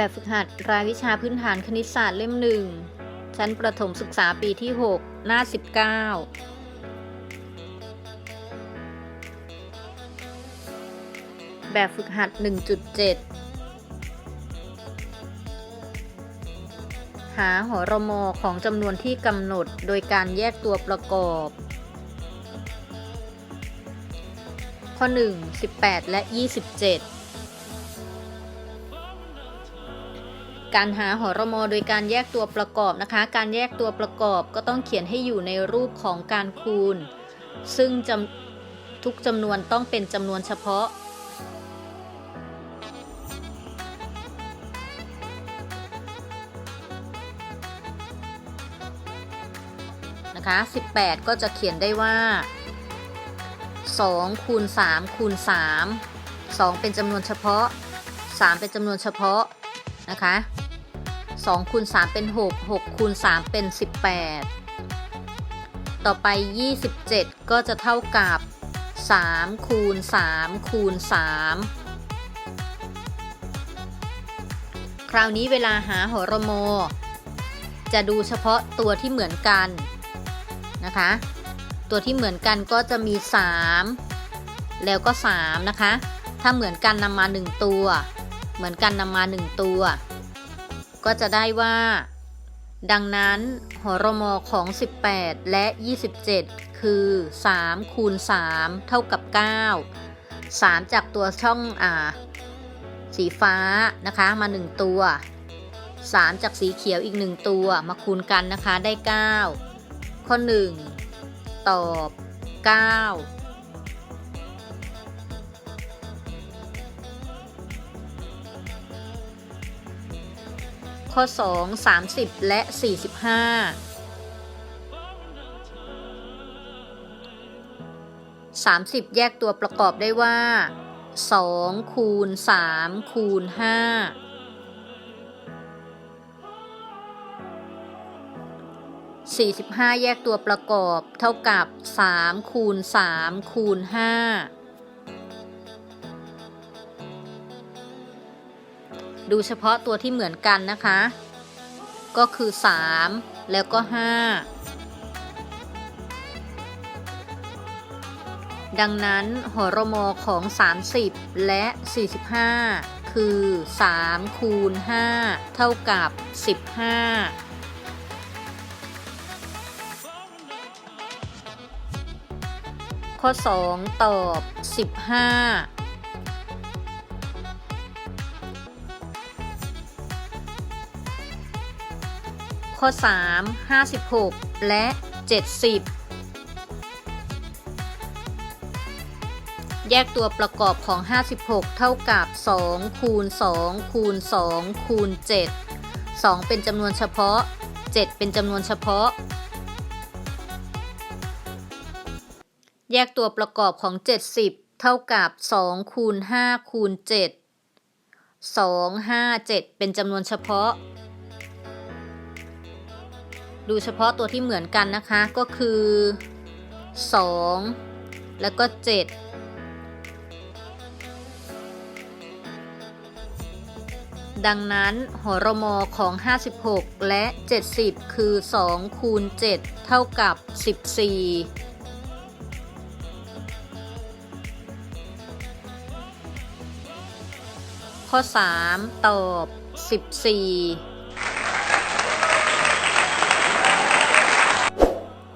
แบบฝึกหัดรายวิชาพื้นฐานคณิตศาสตร์เล่มหนึ่ง ชั้นประถมศึกษาปีที่ 6 หน้า 19แบบฝึกหัด 1.7 หาหอรมอของจำนวนที่กำหนดโดยการแยกตัวประกอบ ข้อ 1 18 และ 27 การหาหอรมอโดยการแยกตัวประกอบนะคะ การแยกตัวประกอบก็ต้องเขียนให้อยู่ในรูปของการคูณ ซึ่งทุกจำนวนต้องเป็นจำนวนเฉพาะนะคะ18 ก็จะเขียนได้ว่า 2 คูณ 3 คูณ 3 2 เป็นจำนวนเฉพาะ 3 เป็นจำนวนเฉพาะ นะคะ2คูณ3เป็น 6 6คูณ3เป็น 18 ต่อไป 27 ก็จะเท่ากับ3คูณ3คูณ3คราวนี้เวลาหาหอรโม จะดูเฉพาะตัวที่เหมือนกันนะคะ ตัวที่เหมือนกันก็จะมี 3 แล้วก็ 3 นะคะ ถ้าเหมือนกันนำมา 1 ตัว เหมือนกันนำมา 1 ตัว ก็จะได้ว่า ดังนั้นหอรมอของ 18 และ 27 คือ 3 คูณ 3 เท่ากับ 9 3 จากตัวช่องอ่าสีฟ้านะคะมา 1 ตัว 3 จากสีเขียวอีก 1 ตัวมาคูณกันนะคะได้ 9 ข้อ 1 ตอบ 9 ข้อ 2 30 และ 45 30 แยกตัวประกอบได้ว่า 2 คูณ 3 คูณ 5 45 แยกตัวประกอบเท่ากับ 3 คูณ 3 คูณ 5 ดูเฉพาะตัวที่เหมือนกันนะคะ ก็คือ 3 แล้วก็ 5 ดังนั้นหอรมอของ 30 และ 45 คือ 3 คูณ 5 เท่ากับ 15ข้อ 2 ตอบ 15 ข้อ 3 56 และ 70 แยกตัวประกอบของ 56 เท่ากับ 2 คูณ 2 คูณ 2 คูณ 7 2 เป็นจำนวนเฉพาะ 7 เป็นจำนวนเฉพาะ แยกตัวประกอบของ 70 เท่ากับ 2 คูณ 5 คูณ 7 2 5 7 เป็นจำนวนเฉพาะ ดูเฉพาะตัวที่เหมือนกันนะคะก็คือ 2 แล้วก็ 7ดังนั้นหอรมอของ 56 และ 70 คือ 2 คูณ 7 เท่ากับ 14 ข้อ 3 ตอบ 14